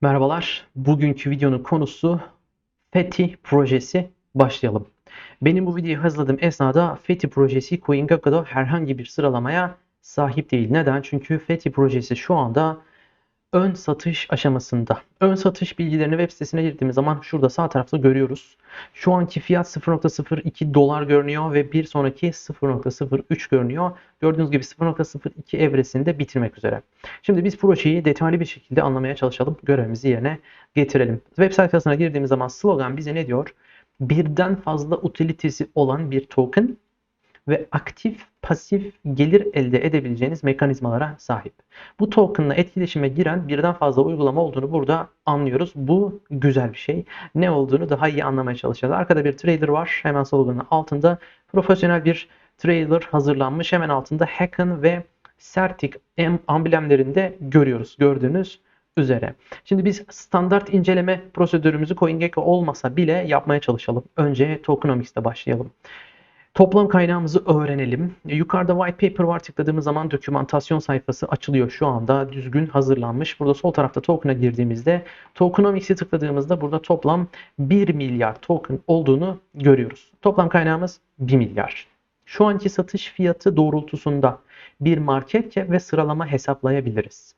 Merhabalar. Bugünkü videonun konusu Fethi projesi. Başlayalım. Benim bu videoyu hazırladığım esnada Fethi projesi CoinGecko'da herhangi bir sıralamaya sahip değil. Neden? Çünkü Fethi projesi şu anda ön satış aşamasında. Ön satış bilgilerini web sitesine girdiğimiz zaman şurada sağ tarafta görüyoruz. Şu anki fiyat 0.02 dolar görünüyor ve bir sonraki 0.03 görünüyor. Gördüğünüz gibi 0.02 evresinde bitirmek üzere. Şimdi biz projeyi detaylı bir şekilde anlamaya çalışalım. Görevimizi yerine getirelim. Web sayfasına girdiğimiz zaman slogan bize ne diyor? Birden fazla utilitesi olan bir token ve aktif pasif gelir elde edebileceğiniz mekanizmalara sahip. Bu tokenla etkileşime giren birden fazla uygulama olduğunu burada anlıyoruz. Bu güzel bir şey. Ne olduğunu daha iyi anlamaya çalışacağız. Arkada bir trailer var. Hemen sloganın altında profesyonel bir trailer hazırlanmış. Hemen altında Hacken ve Certic amblemlerinde görüyoruz. Gördüğünüz üzere. Şimdi biz standart inceleme prosedürümüzü CoinGecko olmasa bile yapmaya çalışalım. Önce tokenomics'te başlayalım. Toplam kaynağımızı öğrenelim. Yukarıda white paper var. Tıkladığımız zaman dokümantasyon sayfası açılıyor. Şu anda düzgün hazırlanmış. Burada sol tarafta token'a girdiğimizde tokenomics'i tıkladığımızda burada toplam 1 milyar token olduğunu görüyoruz. Toplam kaynağımız 1 milyar. Şu anki satış fiyatı doğrultusunda bir market cap ve sıralama hesaplayabiliriz.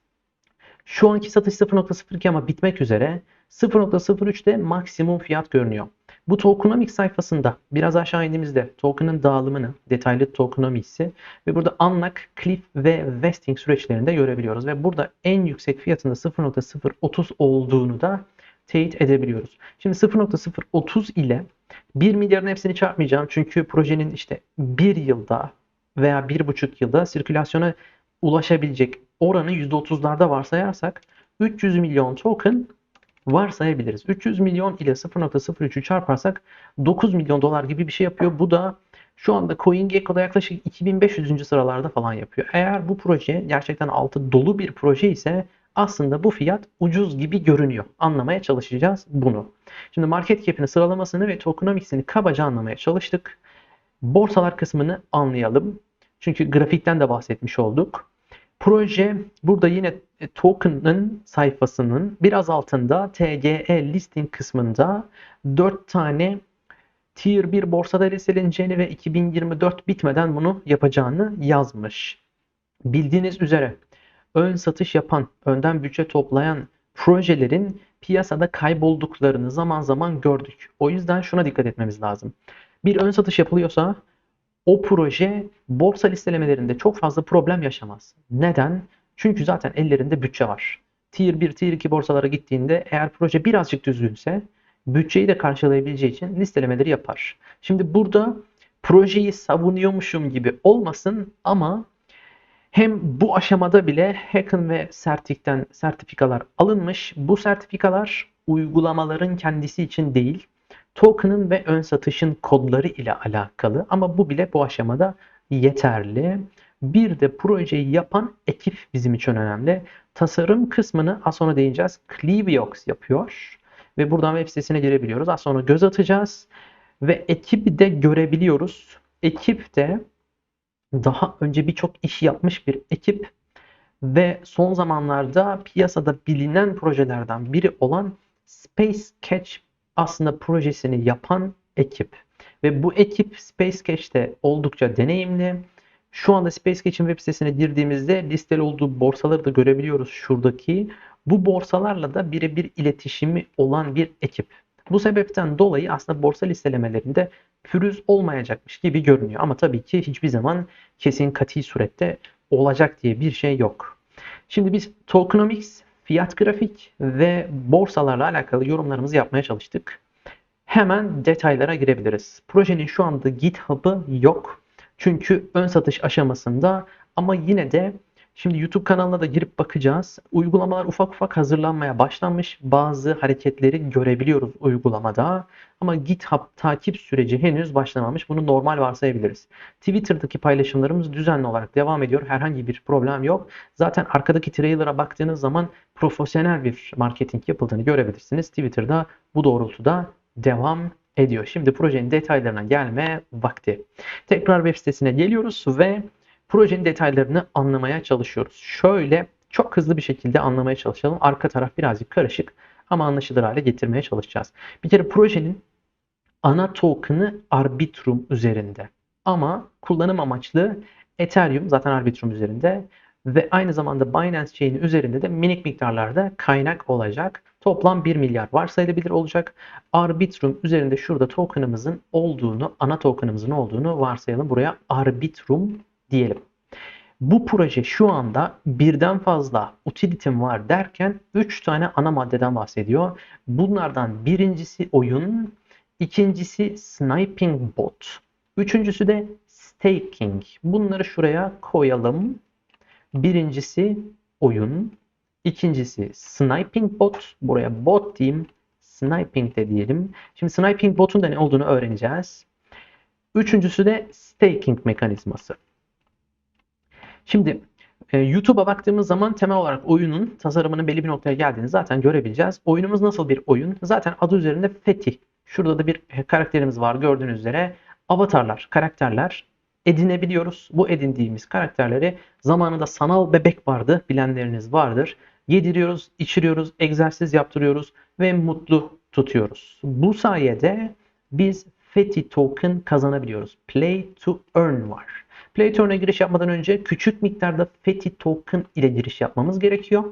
Şu anki satış 0.02 ama bitmek üzere 0.03'te maksimum fiyat görünüyor. Bu tokenomics sayfasında biraz aşağı indiğimizde token'ın dağılımını, detaylı tokenomics'i ve burada unlock, cliff ve vesting süreçlerinde görebiliyoruz. Ve burada en yüksek fiyatında 0.030 olduğunu da teyit edebiliyoruz. Şimdi 0.030 ile 1 milyarın hepsini çarpmayacağım. Çünkü projenin işte 1 yılda veya 1,5 yılda sirkülasyona ulaşabilecek oranı %30'larda varsayarsak 300 milyon token varsayabiliriz. 300 milyon ile 0.03'ü çarparsak 9 milyon dolar gibi bir şey yapıyor. Bu da şu anda CoinGecko'da yaklaşık 2500. sıralarda falan yapıyor. Eğer bu proje gerçekten altı dolu bir proje ise aslında bu fiyat ucuz gibi görünüyor. Anlamaya çalışacağız bunu. Şimdi market cap'ini sıralamasını ve tokenomics'ini kabaca anlamaya çalıştık. Borsalar kısmını anlayalım. Çünkü grafikten de bahsetmiş olduk. Proje burada yine token'ın sayfasının biraz altında TGE listing kısmında 4 tane Tier 1 borsada listeleneceğini ve 2024 bitmeden bunu yapacağını yazmış. Bildiğiniz üzere ön satış yapan, önden bütçe toplayan projelerin piyasada kaybolduklarını zaman zaman gördük. O yüzden şuna dikkat etmemiz lazım. Bir ön satış yapılıyorsa o proje borsa listelemelerinde çok fazla problem yaşamaz. Neden? Çünkü zaten ellerinde bütçe var. Tier 1, Tier 2 borsalara gittiğinde eğer proje birazcık düzgünse bütçeyi de karşılayabileceği için listelemeleri yapar. Şimdi burada projeyi savunuyormuşum gibi olmasın ama hem bu aşamada bile Hacken ve Certic'ten sertifikalar alınmış. Bu sertifikalar uygulamaların kendisi için değil, token'ın ve ön satışın kodları ile alakalı ama bu bile bu aşamada yeterli. Bir de projeyi yapan ekip bizim için önemli. Tasarım kısmını az sonra değineceğiz. Cleviox yapıyor ve buradan web sitesine girebiliyoruz. Az sonra göz atacağız ve ekibi de görebiliyoruz. Ekip de daha önce birçok iş yapmış bir ekip ve son zamanlarda piyasada bilinen projelerden biri olan Space Catch aslında projesini yapan ekip. Ve bu ekip Space Cash'te oldukça deneyimli. Şu anda Space Cash'in web sitesine girdiğimizde listeli olduğu borsaları da görebiliyoruz şuradaki. Bu borsalarla da birebir iletişimi olan bir ekip. Bu sebepten dolayı aslında borsa listelemelerinde pürüz olmayacakmış gibi görünüyor. Ama tabii ki hiçbir zaman kesin kati surette olacak diye bir şey yok. Şimdi biz tokenomics fiyat grafik ve borsalarla alakalı yorumlarımızı yapmaya çalıştık. Hemen detaylara girebiliriz. Projenin şu anda GitHub'ı yok. Çünkü ön satış aşamasında ama yine de Şimdi YouTube kanalına da girip bakacağız. Uygulamalar ufak ufak hazırlanmaya başlanmış. Bazı hareketleri görebiliyoruz uygulamada. Ama GitHub takip süreci henüz başlamamış. Bunu normal varsayabiliriz. Twitter'daki paylaşımlarımız düzenli olarak devam ediyor. Herhangi bir problem yok. Zaten arkadaki trailer'a baktığınız zaman profesyonel bir marketing yapıldığını görebilirsiniz. Twitter'da bu doğrultuda devam ediyor. Şimdi projenin detaylarına gelme vakti. Tekrar web sitesine geliyoruz ve projenin detaylarını anlamaya çalışıyoruz. Şöyle çok hızlı bir şekilde anlamaya çalışalım. Arka taraf birazcık karışık ama anlaşılır hale getirmeye çalışacağız. Bir kere projenin ana token'ı Arbitrum üzerinde. Ama kullanım amaçlı Ethereum zaten Arbitrum üzerinde ve aynı zamanda Binance Chain'i üzerinde de minik miktarlarda kaynak olacak. Toplam 1 milyar varsayılabilir olacak. Arbitrum üzerinde şurada token'ımızın olduğunu, ana token'ımızın olduğunu varsayalım. Buraya Arbitrum diyelim. Bu proje şu anda birden fazla utility'm var derken 3 tane ana maddeden bahsediyor. Bunlardan birincisi oyun, ikincisi sniping bot, üçüncüsü de staking. Bunları şuraya koyalım. Birincisi oyun, ikincisi sniping bot. Buraya bot diyeyim, sniping de diyelim. Şimdi sniping botun da ne olduğunu öğreneceğiz. Üçüncüsü de staking mekanizması. Şimdi e, YouTube'a baktığımız zaman temel olarak oyunun tasarımının belli bir noktaya geldiğini zaten görebileceğiz. Oyunumuz nasıl bir oyun? Zaten adı üzerinde Fethi. Şurada da bir karakterimiz var gördüğünüz üzere. Avatarlar, karakterler edinebiliyoruz. Bu edindiğimiz karakterleri zamanında sanal bebek vardı. Bilenleriniz vardır. Yediriyoruz, içiriyoruz, egzersiz yaptırıyoruz ve mutlu tutuyoruz. Bu sayede biz Fethi token kazanabiliyoruz. Play to earn var. Play giriş yapmadan önce küçük miktarda Fethi token ile giriş yapmamız gerekiyor.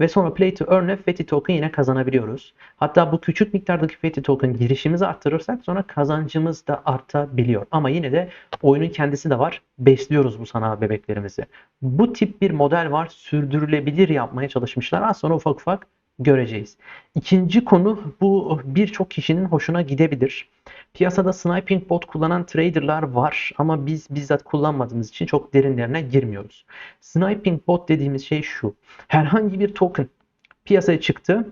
Ve sonra Play to Earn'e Fethi token yine kazanabiliyoruz. Hatta bu küçük miktardaki Fethi token girişimizi arttırırsak sonra kazancımız da artabiliyor. Ama yine de oyunun kendisi de var. Besliyoruz bu sanal bebeklerimizi. Bu tip bir model var. Sürdürülebilir yapmaya çalışmışlar. Az sonra ufak ufak göreceğiz. İkinci konu bu birçok kişinin hoşuna gidebilir. Piyasada sniping bot kullanan traderlar var ama biz bizzat kullanmadığımız için çok derinlerine girmiyoruz. Sniping bot dediğimiz şey şu. Herhangi bir token piyasaya çıktı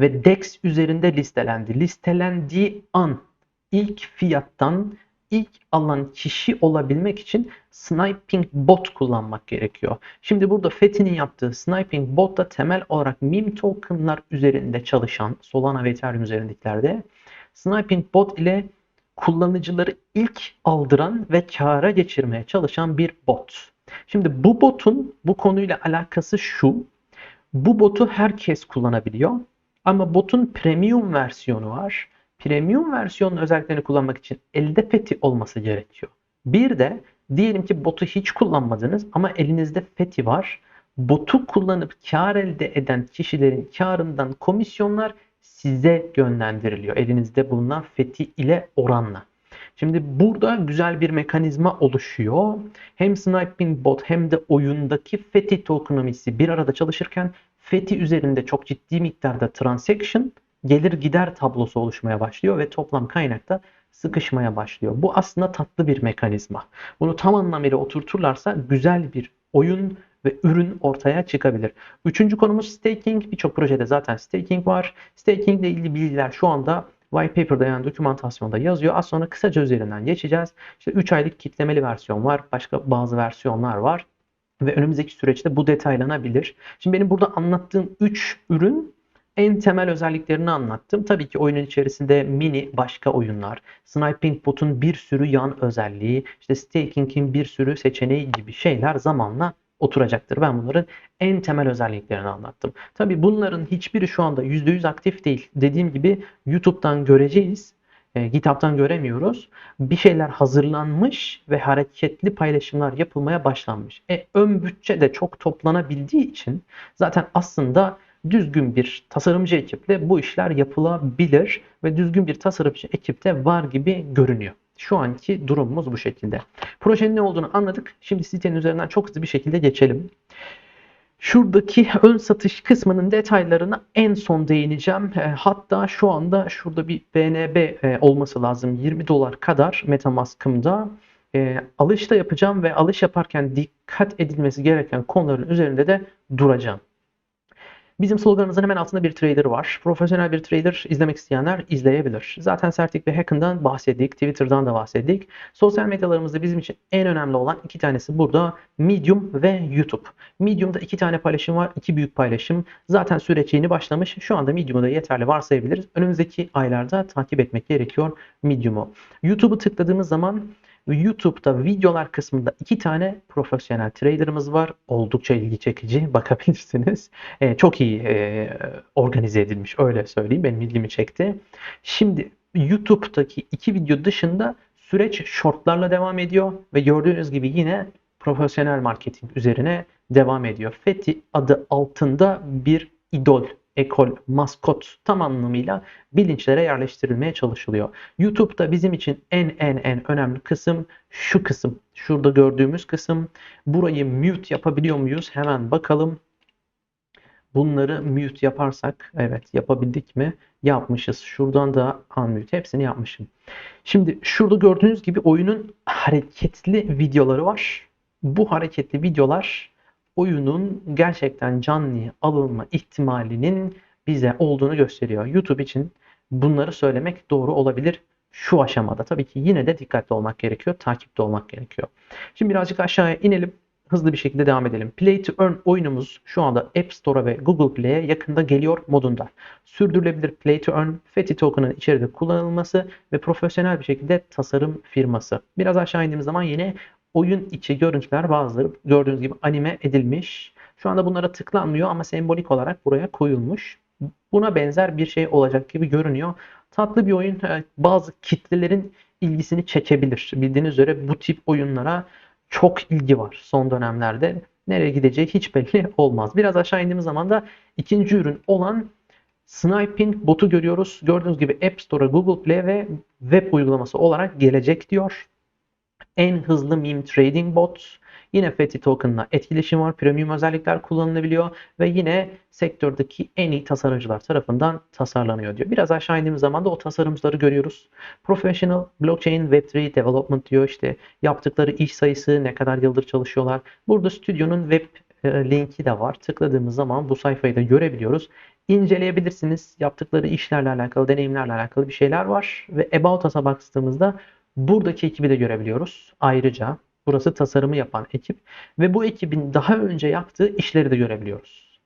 ve DEX üzerinde listelendi. Listelendiği an ilk fiyattan ilk alan kişi olabilmek için sniping bot kullanmak gerekiyor. Şimdi burada FET'in yaptığı sniping bot da temel olarak meme tokenlar üzerinde çalışan Solana ve Ethereum üzerindekilerde sniping bot ile kullanıcıları ilk aldıran ve kâra geçirmeye çalışan bir bot. Şimdi bu botun bu konuyla alakası şu. Bu botu herkes kullanabiliyor. Ama botun premium versiyonu var. Premium versiyonun özelliklerini kullanmak için elde feti olması gerekiyor. Bir de diyelim ki botu hiç kullanmadınız ama elinizde feti var. Botu kullanıp kar elde eden kişilerin karından komisyonlar size yönlendiriliyor. Elinizde bulunan fethi ile oranla. Şimdi burada güzel bir mekanizma oluşuyor. Hem sniping bot hem de oyundaki fethi tokenomisi bir arada çalışırken fethi üzerinde çok ciddi miktarda transaction gelir gider tablosu oluşmaya başlıyor ve toplam kaynakta sıkışmaya başlıyor. Bu aslında tatlı bir mekanizma. Bunu tam anlamıyla oturturlarsa güzel bir oyun ve ürün ortaya çıkabilir. Üçüncü konumuz staking. Birçok projede zaten staking var. Staking ile ilgili bilgiler şu anda white paper'da yani dokümantasyonda yazıyor. Az sonra kısaca üzerinden geçeceğiz. İşte 3 aylık kitlemeli versiyon var. Başka bazı versiyonlar var. Ve önümüzdeki süreçte bu detaylanabilir. Şimdi benim burada anlattığım 3 ürün en temel özelliklerini anlattım. Tabii ki oyunun içerisinde mini başka oyunlar, Sniping Bot'un bir sürü yan özelliği, işte Staking'in bir sürü seçeneği gibi şeyler zamanla oturacaktır. Ben bunların en temel özelliklerini anlattım. Tabi bunların hiçbiri şu anda %100 aktif değil. Dediğim gibi YouTube'dan göreceğiz. E, GitHub'tan göremiyoruz. Bir şeyler hazırlanmış ve hareketli paylaşımlar yapılmaya başlanmış. E, ön bütçe de çok toplanabildiği için zaten aslında düzgün bir tasarımcı ekiple bu işler yapılabilir ve düzgün bir tasarımcı ekipte var gibi görünüyor. Şu anki durumumuz bu şekilde. Projenin ne olduğunu anladık. Şimdi sitenin üzerinden çok hızlı bir şekilde geçelim. Şuradaki ön satış kısmının detaylarına en son değineceğim. E, hatta şu anda şurada bir BNB e, olması lazım. 20 dolar kadar Metamask'ımda e, alış da yapacağım ve alış yaparken dikkat edilmesi gereken konuların üzerinde de duracağım. Bizim sloganımızın hemen altında bir trader var. Profesyonel bir trader izlemek isteyenler izleyebilir. Zaten Sertik ve Hacken'dan bahsettik. Twitter'dan da bahsettik. Sosyal medyalarımızda bizim için en önemli olan iki tanesi burada Medium ve YouTube. Medium'da iki tane paylaşım var. iki büyük paylaşım. Zaten süreç yeni başlamış. Şu anda Medium'u da yeterli varsayabiliriz. Önümüzdeki aylarda takip etmek gerekiyor Medium'u. YouTube'u tıkladığımız zaman YouTube'da videolar kısmında iki tane profesyonel traderımız var. Oldukça ilgi çekici. Bakabilirsiniz. E, çok iyi e, organize edilmiş. Öyle söyleyeyim. Benim ilgimi çekti. Şimdi YouTube'daki iki video dışında süreç shortlarla devam ediyor ve gördüğünüz gibi yine profesyonel marketing üzerine devam ediyor. Fethi adı altında bir idol, ekol, maskot tam anlamıyla bilinçlere yerleştirilmeye çalışılıyor. YouTube'da bizim için en en en önemli kısım şu kısım. Şurada gördüğümüz kısım. Burayı mute yapabiliyor muyuz? Hemen bakalım. Bunları mute yaparsak, evet yapabildik mi? Yapmışız. Şuradan da unmute hepsini yapmışım. Şimdi şurada gördüğünüz gibi oyunun hareketli videoları var. Bu hareketli videolar oyunun gerçekten canlıya alınma ihtimalinin bize olduğunu gösteriyor. YouTube için bunları söylemek doğru olabilir şu aşamada. Tabii ki yine de dikkatli olmak gerekiyor, takipte olmak gerekiyor. Şimdi birazcık aşağıya inelim. Hızlı bir şekilde devam edelim. Play to Earn oyunumuz şu anda App Store'a ve Google Play'e yakında geliyor modunda. Sürdürülebilir Play to Earn, FETI token'ın içeride kullanılması ve profesyonel bir şekilde tasarım firması. Biraz aşağı indiğimiz zaman yine oyun içi görüntüler bazıları gördüğünüz gibi anime edilmiş. Şu anda bunlara tıklanmıyor ama sembolik olarak buraya koyulmuş. Buna benzer bir şey olacak gibi görünüyor. Tatlı bir oyun bazı kitlelerin ilgisini çekebilir. Bildiğiniz üzere bu tip oyunlara çok ilgi var son dönemlerde. Nereye gideceği hiç belli olmaz. Biraz aşağı indiğimiz zaman da ikinci ürün olan Sniping botu görüyoruz. Gördüğünüz gibi App Store, Google Play ve web uygulaması olarak gelecek diyor. En hızlı meme trading bot. Yine FETI token'la etkileşim var. Premium özellikler kullanılabiliyor ve yine sektördeki en iyi tasarımcılar tarafından tasarlanıyor diyor. Biraz aşağı indiğimiz zaman da o tasarımcıları görüyoruz. Professional Blockchain Web3 Development diyor. İşte yaptıkları iş sayısı, ne kadar yıldır çalışıyorlar. Burada stüdyonun web e, linki de var. Tıkladığımız zaman bu sayfayı da görebiliyoruz. İnceleyebilirsiniz. Yaptıkları işlerle alakalı, deneyimlerle alakalı bir şeyler var. Ve About Us'a baktığımızda buradaki ekibi de görebiliyoruz. Ayrıca burası tasarımı yapan ekip ve bu ekibin daha önce yaptığı işleri de görebiliyoruz.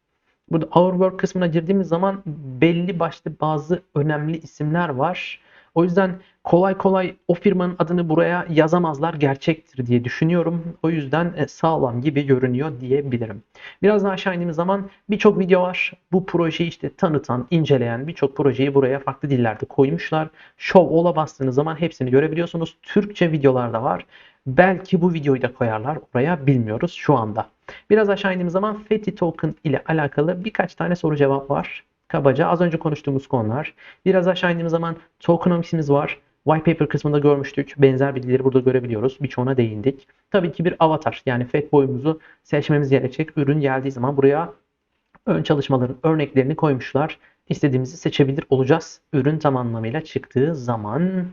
Burada Our Work kısmına girdiğimiz zaman belli başlı bazı önemli isimler var. O yüzden kolay kolay o firmanın adını buraya yazamazlar gerçektir diye düşünüyorum. O yüzden e, sağlam gibi görünüyor diyebilirim. Biraz daha aşağı indiğimiz zaman birçok video var. Bu projeyi işte tanıtan, inceleyen birçok projeyi buraya farklı dillerde koymuşlar. Show All'a bastığınız zaman hepsini görebiliyorsunuz. Türkçe videolar da var. Belki bu videoyu da koyarlar oraya bilmiyoruz şu anda. Biraz aşağı indiğimiz zaman FETI token ile alakalı birkaç tane soru cevap var. Kabaca az önce konuştuğumuz konular. Biraz aşağı indiğimiz zaman tokenomics'imiz var. White paper kısmında görmüştük. Benzer bilgileri burada görebiliyoruz. Birçoğuna değindik. Tabii ki bir avatar yani FET boyumuzu seçmemiz gerekecek. Ürün geldiği zaman buraya ön çalışmaların örneklerini koymuşlar. İstediğimizi seçebilir olacağız. Ürün tam anlamıyla çıktığı zaman.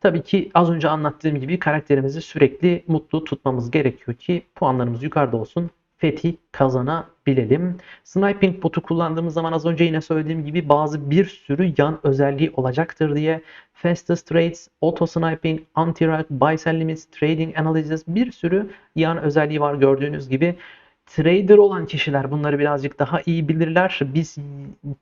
Tabii ki az önce anlattığım gibi karakterimizi sürekli mutlu tutmamız gerekiyor ki puanlarımız yukarıda olsun fethi kazanabilelim. Sniping botu kullandığımız zaman az önce yine söylediğim gibi bazı bir sürü yan özelliği olacaktır diye fastest trades, auto sniping, anti-rug, buy sell limits, trading analysis bir sürü yan özelliği var gördüğünüz gibi. Trader olan kişiler bunları birazcık daha iyi bilirler. Biz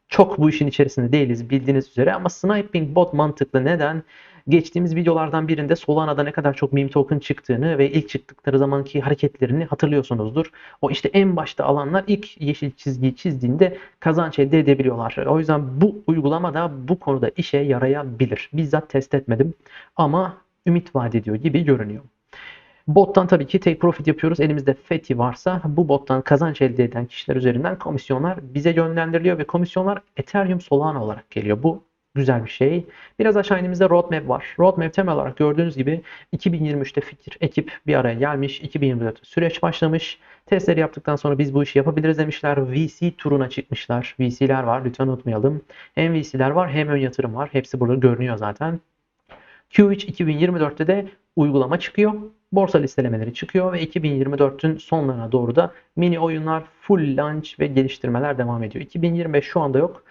çok bu işin içerisinde değiliz bildiğiniz üzere ama sniping bot mantıklı. Neden? Geçtiğimiz videolardan birinde Solana'da ne kadar çok meme token çıktığını ve ilk çıktıkları zamanki hareketlerini hatırlıyorsunuzdur. O işte en başta alanlar ilk yeşil çizgiyi çizdiğinde kazanç elde edebiliyorlar. O yüzden bu uygulama da bu konuda işe yarayabilir. Bizzat test etmedim ama ümit vaat ediyor gibi görünüyor. Bottan tabii ki take profit yapıyoruz. Elimizde FETI varsa bu bottan kazanç elde eden kişiler üzerinden komisyonlar bize yönlendiriliyor ve komisyonlar Ethereum Solana olarak geliyor. Bu güzel bir şey. Biraz aşağı indiğimizde roadmap var. Roadmap temel olarak gördüğünüz gibi 2023'te fikir, ekip bir araya gelmiş. 2024'te süreç başlamış. Testleri yaptıktan sonra biz bu işi yapabiliriz demişler. VC turuna çıkmışlar. VC'ler var lütfen unutmayalım. Hem VC'ler var hem ön yatırım var. Hepsi burada görünüyor zaten. Q3 2024'te de uygulama çıkıyor. Borsa listelemeleri çıkıyor ve 2024'ün sonlarına doğru da mini oyunlar, full launch ve geliştirmeler devam ediyor. 2025 şu anda yok.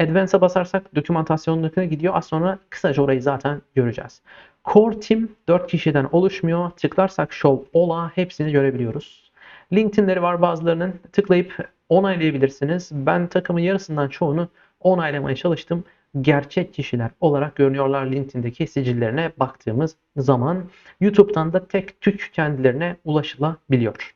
Advance'a basarsak dokümantasyonuna gidiyor. Az sonra kısaca orayı zaten göreceğiz. Core Team 4 kişiden oluşmuyor. Tıklarsak Show Ola hepsini görebiliyoruz. LinkedIn'leri var bazılarının. Tıklayıp onaylayabilirsiniz. Ben takımın yarısından çoğunu onaylamaya çalıştım. Gerçek kişiler olarak görünüyorlar LinkedIn'deki sicillerine baktığımız zaman. YouTube'dan da tek tük kendilerine ulaşılabiliyor.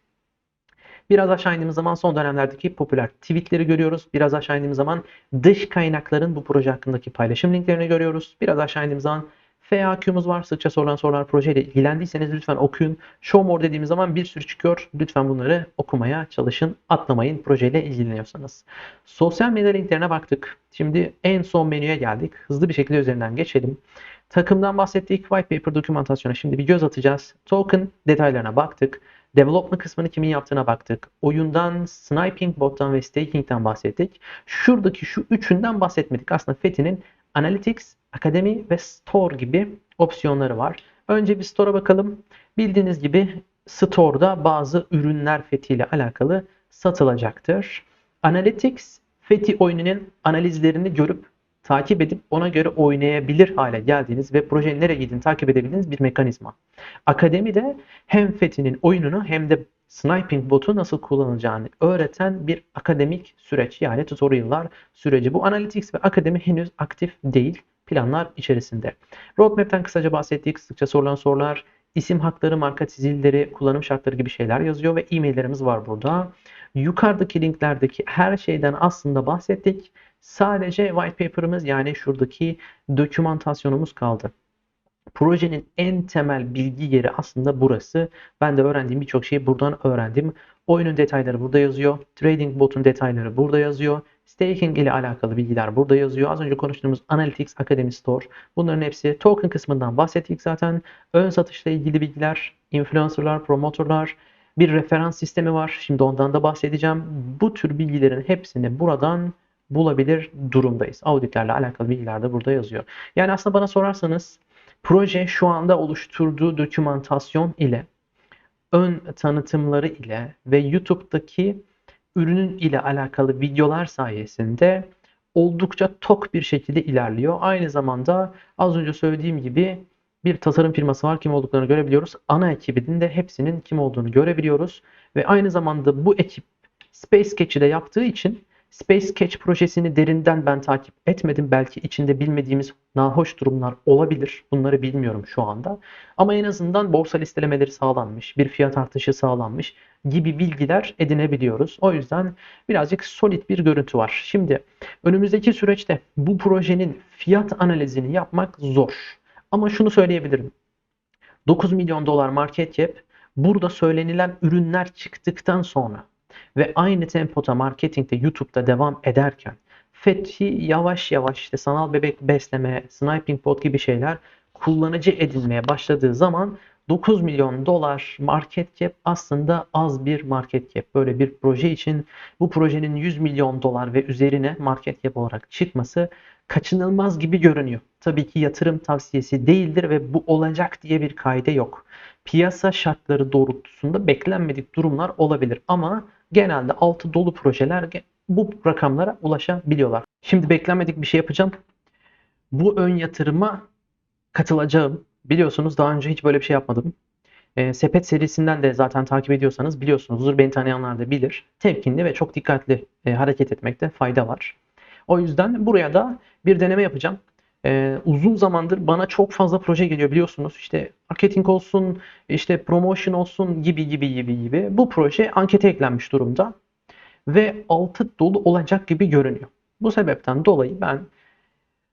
Biraz aşağı indiğimiz zaman son dönemlerdeki popüler tweetleri görüyoruz. Biraz aşağı indiğimiz zaman dış kaynakların bu proje hakkındaki paylaşım linklerini görüyoruz. Biraz aşağı indiğimiz zaman FAQ'muz var. Sıkça sorulan sorular projeyle ilgilendiyseniz lütfen okuyun. Show more dediğimiz zaman bir sürü çıkıyor. Lütfen bunları okumaya çalışın. Atlamayın projeyle ilgileniyorsanız. Sosyal medya linklerine baktık. Şimdi en son menüye geldik. Hızlı bir şekilde üzerinden geçelim. Takımdan bahsettik. White paper dokümantasyona şimdi bir göz atacağız. Token detaylarına baktık. Development kısmını kimin yaptığına baktık. Oyundan, sniping bot'tan ve staking'den bahsettik. Şuradaki şu üçünden bahsetmedik. Aslında FETI'nin Analytics, Academy ve Store gibi opsiyonları var. Önce bir Store'a bakalım. Bildiğiniz gibi Store'da bazı ürünler FETI ile alakalı satılacaktır. Analytics, FETI oyununun analizlerini görüp takip edip ona göre oynayabilir hale geldiğiniz ve projenin nereye gittiğini takip edebildiğiniz bir mekanizma. Akademide hem FETI'nin oyununu hem de sniping botu nasıl kullanılacağını öğreten bir akademik süreç yani tutorial'lar süreci. Bu Analytics ve Akademi henüz aktif değil planlar içerisinde. Roadmap'ten kısaca bahsettik. Sıkça sorulan sorular, isim hakları, marka çizgileri, kullanım şartları gibi şeyler yazıyor ve e-maillerimiz var burada. Yukarıdaki linklerdeki her şeyden aslında bahsettik. Sadece white paper'ımız yani şuradaki dokümantasyonumuz kaldı. Projenin en temel bilgi yeri aslında burası. Ben de öğrendiğim birçok şeyi buradan öğrendim. Oyunun detayları burada yazıyor. Trading bot'un detayları burada yazıyor. Staking ile alakalı bilgiler burada yazıyor. Az önce konuştuğumuz Analytics Academy Store. Bunların hepsi token kısmından bahsettik zaten. Ön satışla ilgili bilgiler, influencerlar, promotorlar, bir referans sistemi var. Şimdi ondan da bahsedeceğim. Bu tür bilgilerin hepsini buradan bulabilir durumdayız. Auditlerle alakalı bilgiler de burada yazıyor. Yani aslında bana sorarsanız proje şu anda oluşturduğu dokümantasyon ile ön tanıtımları ile ve YouTube'daki ürünün ile alakalı videolar sayesinde oldukça tok bir şekilde ilerliyor. Aynı zamanda az önce söylediğim gibi bir tasarım firması var. Kim olduklarını görebiliyoruz. Ana ekibinin de hepsinin kim olduğunu görebiliyoruz. Ve aynı zamanda bu ekip Space Catch'i de yaptığı için Space Catch projesini derinden ben takip etmedim. Belki içinde bilmediğimiz nahoş durumlar olabilir. Bunları bilmiyorum şu anda. Ama en azından borsa listelemeleri sağlanmış, bir fiyat artışı sağlanmış gibi bilgiler edinebiliyoruz. O yüzden birazcık solid bir görüntü var. Şimdi önümüzdeki süreçte bu projenin fiyat analizini yapmak zor. Ama şunu söyleyebilirim. 9 milyon dolar market cap burada söylenilen ürünler çıktıktan sonra ve aynı tempoda marketingde YouTube'da devam ederken Fethi yavaş yavaş işte sanal bebek besleme, sniping bot gibi şeyler kullanıcı edinmeye başladığı zaman 9 milyon dolar market cap aslında az bir market cap. Böyle bir proje için bu projenin 100 milyon dolar ve üzerine market cap olarak çıkması kaçınılmaz gibi görünüyor. Tabii ki yatırım tavsiyesi değildir ve bu olacak diye bir kaide yok. Piyasa şartları doğrultusunda beklenmedik durumlar olabilir ama genelde altı dolu projeler bu rakamlara ulaşabiliyorlar. Şimdi beklenmedik bir şey yapacağım. Bu ön yatırıma katılacağım. Biliyorsunuz daha önce hiç böyle bir şey yapmadım. E, Sepet serisinden de zaten takip ediyorsanız biliyorsunuzdur. Beni tanıyanlar da bilir. Temkinli ve çok dikkatli e, hareket etmekte fayda var. O yüzden buraya da bir deneme yapacağım. E, uzun zamandır bana çok fazla proje geliyor biliyorsunuz. İşte marketing olsun, işte promotion olsun gibi gibi gibi gibi. Bu proje ankete eklenmiş durumda ve altı dolu olacak gibi görünüyor. Bu sebepten dolayı ben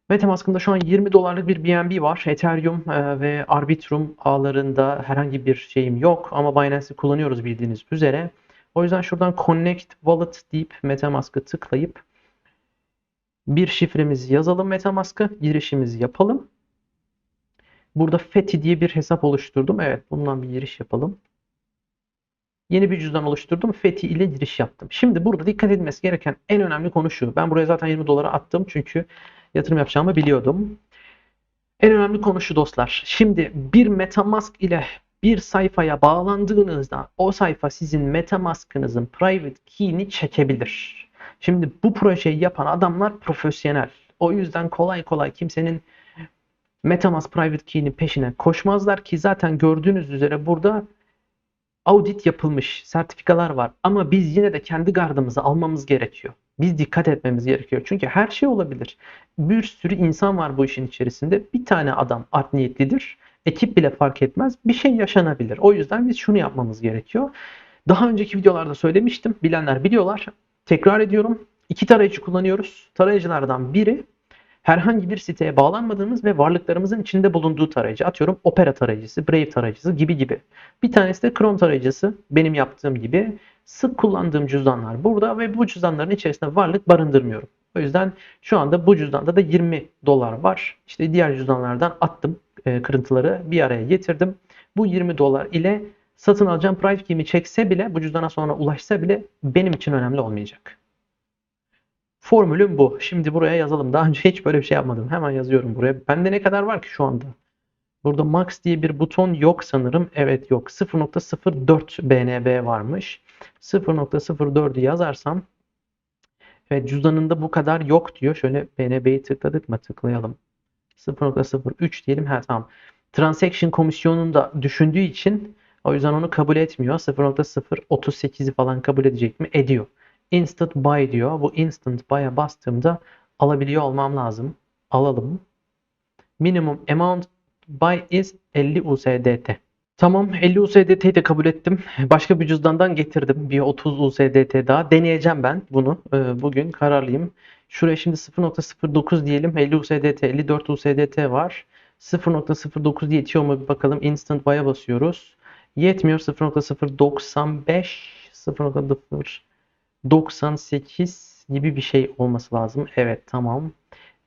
Metamask'ımda şu an 20 dolarlık bir BNB var. Ethereum e, ve Arbitrum ağlarında herhangi bir şeyim yok ama Binance'i kullanıyoruz bildiğiniz üzere. O yüzden şuradan Connect Wallet deyip Metamask'ı tıklayıp bir şifremizi yazalım Metamask'a, girişimizi yapalım. Burada FETI diye bir hesap oluşturdum. Evet, bundan bir giriş yapalım. Yeni bir cüzdan oluşturdum. FETI ile giriş yaptım. Şimdi burada dikkat edilmesi gereken en önemli konu şu. Ben buraya zaten 20 dolara attım çünkü yatırım yapacağımı biliyordum. En önemli konu şu dostlar. Şimdi bir MetaMask ile bir sayfaya bağlandığınızda o sayfa sizin MetaMask'ınızın private key'ini çekebilir. Şimdi bu projeyi yapan adamlar profesyonel. O yüzden kolay kolay kimsenin MetaMask private key'inin peşine koşmazlar ki zaten gördüğünüz üzere burada audit yapılmış sertifikalar var ama biz yine de kendi gardımızı almamız gerekiyor. Biz dikkat etmemiz gerekiyor. Çünkü her şey olabilir. Bir sürü insan var bu işin içerisinde. Bir tane adam art niyetlidir. Ekip bile fark etmez. Bir şey yaşanabilir. O yüzden biz şunu yapmamız gerekiyor. Daha önceki videolarda söylemiştim. Bilenler biliyorlar. Tekrar ediyorum. İki tarayıcı kullanıyoruz. Tarayıcılardan biri herhangi bir siteye bağlanmadığımız ve varlıklarımızın içinde bulunduğu tarayıcı. Atıyorum Opera tarayıcısı, Brave tarayıcısı gibi gibi. Bir tanesi de Chrome tarayıcısı. Benim yaptığım gibi sık kullandığım cüzdanlar burada ve bu cüzdanların içerisinde varlık barındırmıyorum. O yüzden şu anda bu cüzdanda da 20 dolar var. İşte diğer cüzdanlardan attım e, kırıntıları bir araya getirdim. Bu 20 dolar ile satın alacağım private key'imi çekse bile bu cüzdana sonra ulaşsa bile benim için önemli olmayacak. Formülüm bu. Şimdi buraya yazalım. Daha önce hiç böyle bir şey yapmadım. Hemen yazıyorum buraya. Bende ne kadar var ki şu anda? Burada max diye bir buton yok sanırım. Evet yok. 0.04 BNB varmış. 0.04'ü yazarsam Evet cüzdanında bu kadar yok diyor. Şöyle BNB'yi tıkladık mı? Tıklayalım. 0.03 diyelim. Ha tamam. Transaction komisyonunu da düşündüğü için o yüzden onu kabul etmiyor. 0.038'i falan kabul edecek mi? Ediyor. Instant buy diyor. Bu instant buy'a bastığımda alabiliyor olmam lazım. Alalım. Minimum amount buy is 50 USDT. Tamam 50 USDT'yi de kabul ettim. Başka bir cüzdandan getirdim. Bir 30 USDT daha. Deneyeceğim ben bunu. Ee, Bugün kararlıyım. Şuraya şimdi 0.09 diyelim. 50 USDT, 54 USDT var. 0.09 yetiyor mu bir bakalım. Instant buy'a basıyoruz. Yetmiyor 0.095 0.098 gibi bir şey olması lazım. Evet tamam.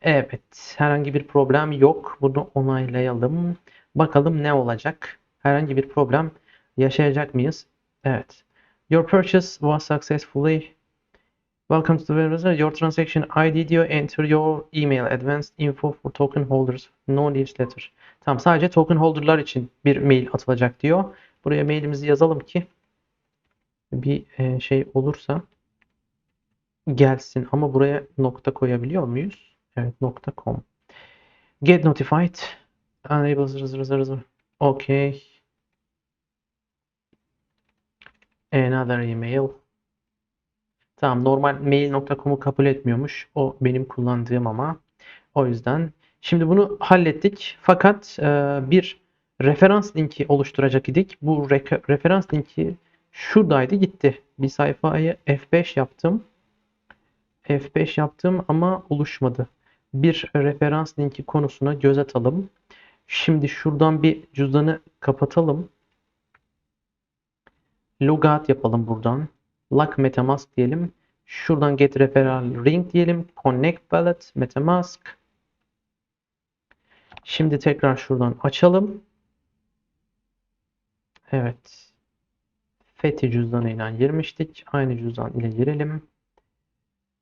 Evet herhangi bir problem yok. Bunu onaylayalım. Bakalım ne olacak. Herhangi bir problem yaşayacak mıyız? Evet. Your purchase was successfully. Welcome to the website. Your transaction ID diyor. Enter your email advanced info for token holders. No newsletter. Tamam sadece token holder'lar için bir mail atılacak diyor. Buraya mailimizi yazalım ki bir e, şey olursa gelsin. Ama buraya nokta koyabiliyor muyuz? Evet nokta .com. Get notified. Enable zır zır zır zır. Okay. Another email. Tamam normal mail.com'u kabul etmiyormuş. O benim kullandığım ama. O yüzden şimdi bunu hallettik. Fakat e, bir referans linki oluşturacak idik. Bu re- referans linki şuradaydı gitti. Bir sayfayı F5 yaptım. F5 yaptım ama oluşmadı. Bir referans linki konusuna göz atalım. Şimdi şuradan bir cüzdanı kapatalım. Logout yapalım buradan. Lock Metamask diyelim. Şuradan get referral ring diyelim. Connect wallet Metamask. Şimdi tekrar şuradan açalım. Evet. Fethi cüzdanıyla girmiştik. Aynı cüzdan ile girelim.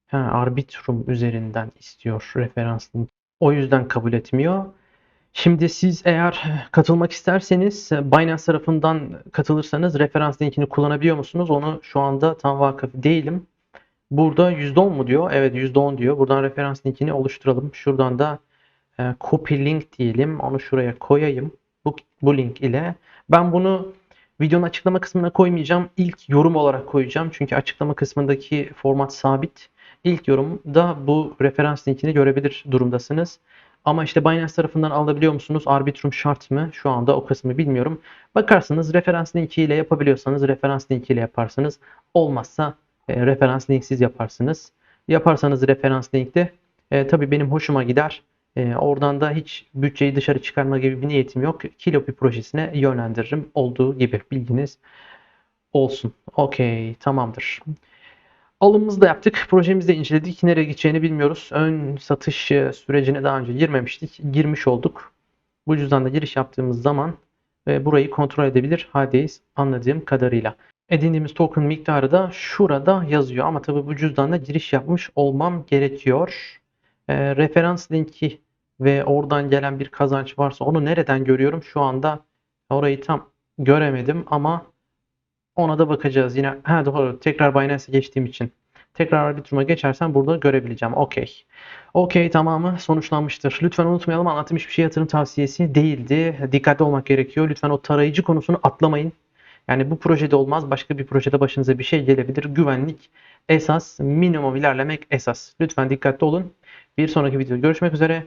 Ha, Arbitrum üzerinden istiyor referans link. O yüzden kabul etmiyor. Şimdi siz eğer katılmak isterseniz Binance tarafından katılırsanız referans linkini kullanabiliyor musunuz? Onu şu anda tam vakıf değilim. Burada %10 mu diyor? Evet %10 diyor. Buradan referans linkini oluşturalım. Şuradan da e, copy link diyelim. Onu şuraya koyayım. Bu, bu link ile. Ben bunu videonun açıklama kısmına koymayacağım. İlk yorum olarak koyacağım. Çünkü açıklama kısmındaki format sabit. İlk yorumda bu referans linkini görebilir durumdasınız. Ama işte Binance tarafından alabiliyor musunuz? Arbitrum şart mı? Şu anda o kısmı bilmiyorum. Bakarsınız referans linki ile yapabiliyorsanız referans linki ile yaparsınız. Olmazsa e, referans linksiz yaparsınız. Yaparsanız referans linkte e, tabii benim hoşuma gider. E, oradan da hiç bütçeyi dışarı çıkarma gibi bir niyetim yok. Kilopi projesine yönlendiririm olduğu gibi bilginiz olsun. Okey tamamdır. Alımımızı da yaptık. Projemizi de inceledik. Nereye gideceğini bilmiyoruz. Ön satış e, sürecine daha önce girmemiştik. Girmiş olduk. Bu cüzdanda giriş yaptığımız zaman e, burayı kontrol edebilir haldeyiz anladığım kadarıyla. Edindiğimiz token miktarı da şurada yazıyor. Ama tabii bu cüzdanda giriş yapmış olmam gerekiyor. E, referans linki ve oradan gelen bir kazanç varsa onu nereden görüyorum? Şu anda orayı tam göremedim ama ona da bakacağız. Yine ha doğru tekrar Binance'e geçtiğim için. Tekrar Arbitrum'a geçersem burada görebileceğim. Okey. Okey tamamı sonuçlanmıştır. Lütfen unutmayalım anlattığım hiçbir şey yatırım tavsiyesi değildi. Dikkatli olmak gerekiyor. Lütfen o tarayıcı konusunu atlamayın. Yani bu projede olmaz, başka bir projede başınıza bir şey gelebilir. Güvenlik esas, minimum ilerlemek esas. Lütfen dikkatli olun. Bir sonraki videoda görüşmek üzere.